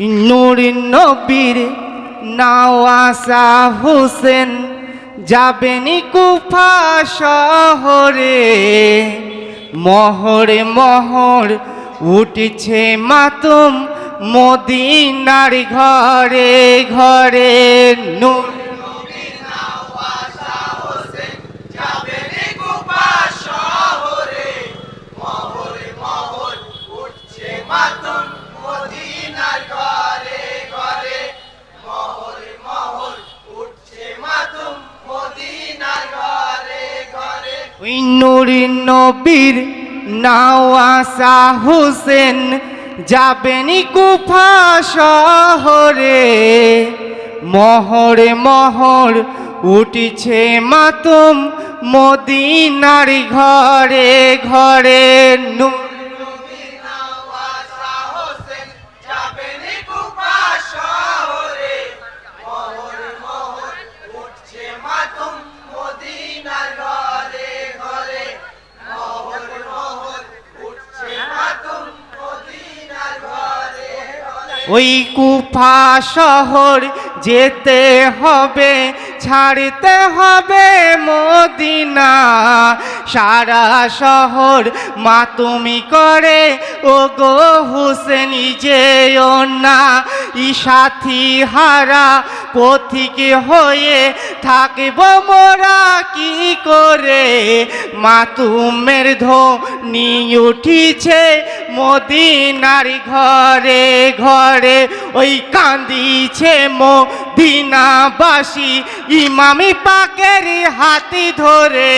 নুরিন নবীর নাওয়াসা হোসেন, যাবেনি কুফা শহরে। মহরে মহর উঠছে মাতুম মদিনার ঘরে ঘরে নূর ওই নুরিন নবীর নাওয়াসা হোসেন, যাবেনি কুফা শহরে। মহরে মহর উঠছে মাতুম মদিনার ঘরে ঘরে নূর ওই কুফা শহর যেতে হবে, ছাড়তে হবে মদিনা। সারা শহর মাতুমি করে ও গো হুসেনি যেও না। ই সাথী হারা পথিক হয়ে থাকব মোরা কি করে? মাতুমের ধ্বনি উঠিছে মদিনার ঘরে ঘরে ওই কান্দিছে মদিনাবাসী। ইমামি পাকের হাতি ধরে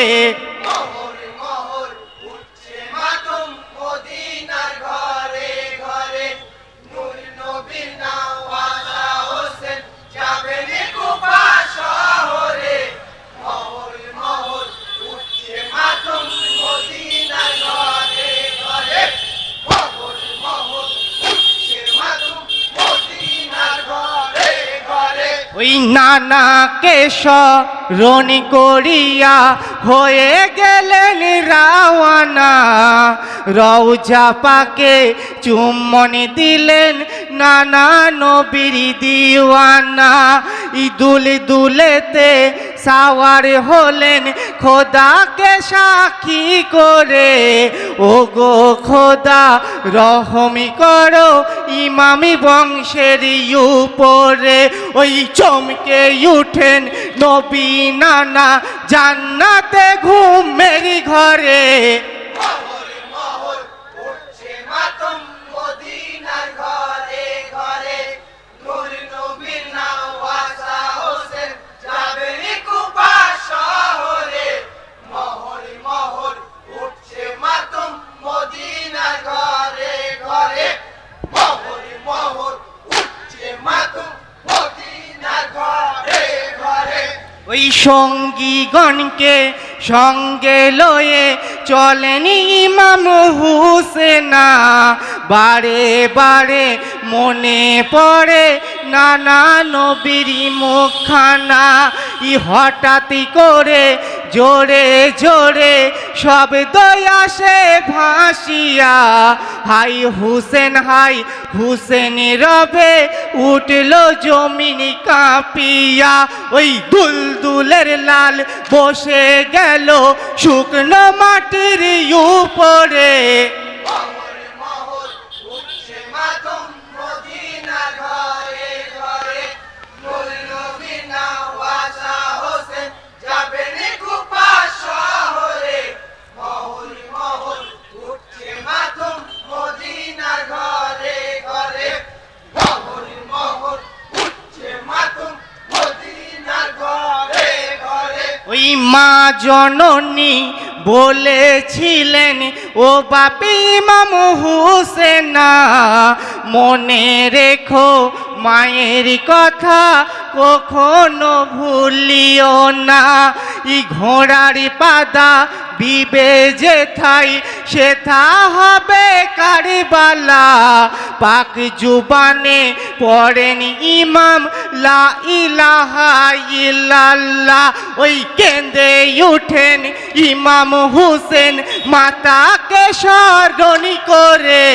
নানা কেশ রনি করিয়া হয়ে গেলেন রাওয়ানা। রৌজা পাকে চুম্মনি দিলেন নানা নবীর দিওয়ানা। ইদুল দুলেতে সাওয়ার হলেন খোদাকে সাক্ষী করে। ও গো খোদা, রহমি করো ইমামি বংশের উপরে। ওই চমকে উঠেন নবী নানা জান্নাতে ঘুমের ঘরে। ওই সঙ্গীগণকে সঙ্গে লয়ে চলেনি ইমাম হুসেনা। বারে বারে মনে পড়ে নানা নবীর মুখানা ই হঠাৎ করে জোরে জোরে শব্দ আসে ভাসিয়া। হাই হুসেন হাই হুসেন রবে উঠল জমিন কাঁপিয়া। ওই দুলদুলের লাল বসে গেল শুকনো মাটির উপরে। মা জননী বলেছিলেন ও বাপি ইমাম মনে রেখো মায়ের কথা কখনো ভুলিও না। ই ঘোড়ার পাদা বিবে যে থাই সেথা হবে কারবালা। পাক জুবানে পড়েন ইমাম, লা ইলাহা ইল্লাল্লাহ। ওই কেন্দ্রে উঠেন ইমাম হুসেন, মাতাকে স্মরণী করে।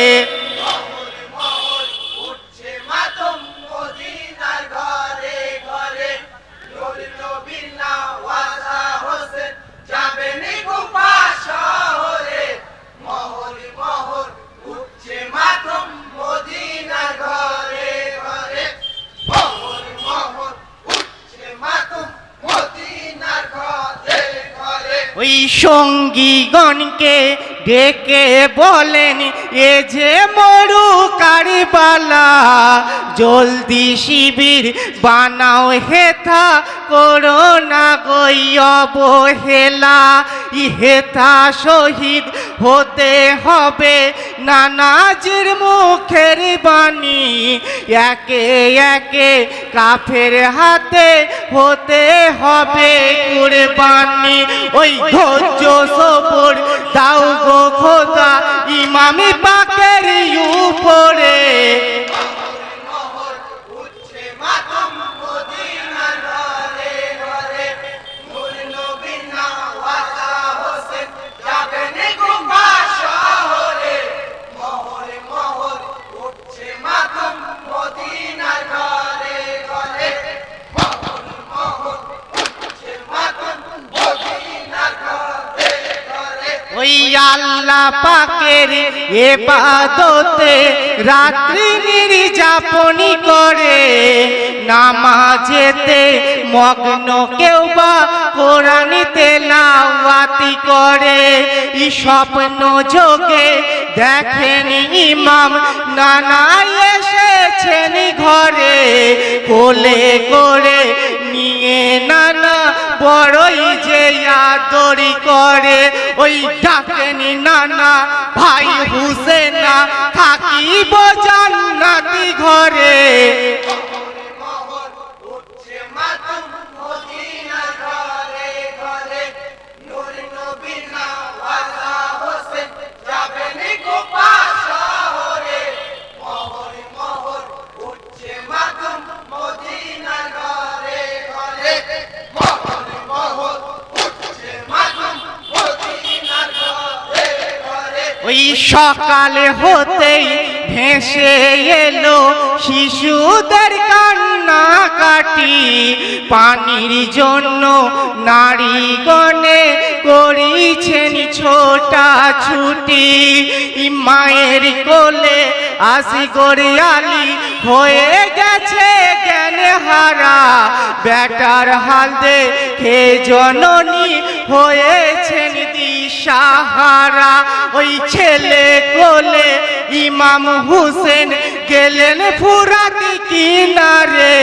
সঙ্গীগণকে ডেকে বলেন, এ যে মরু কারিবালা, জলদি শিবির বানাও, হেথা করোনা গই অবহেলা। ই হেথা শহীদ হতে হবে নানাজির মুখের বাণী। একে একে কাফের হাতে হতে হবে। কুরবানি ওই ধৈর্য সবর দাও গো খোদা। ইমামি পাকের ওই আল্লাহ পাকের এবাদতে রাত্রি নির্যাপনী করে, নামাজেতে মগ্ন কেউ বা কোরআনিতে লাওয়াতি করে। ই স্বপ্ন যোগে দেখেন ইমাম নানা এসেছেন ঘরে, কোলে করে নিয়ে নানা বড়ই যে আদরি করে ওই ডাকেনি নানা ভাই হুসেনা থাকিব জান্নাতি ঘরে। ওই সকালে হতেই ভেসে এলো শিশুদের কান্না কাটি পানির জন্য নারীগণে করিছেন ছোটা ছুটি। মায়ের কোলে আসি আলি হয়ে গেছে জ্ঞান হারা বেটার হাল দেখে জননী হয়েছেন দিশাহারা ওই ছেলে কোলে ইমাম হুসেন গেলেন ফুরাতি কিনারে।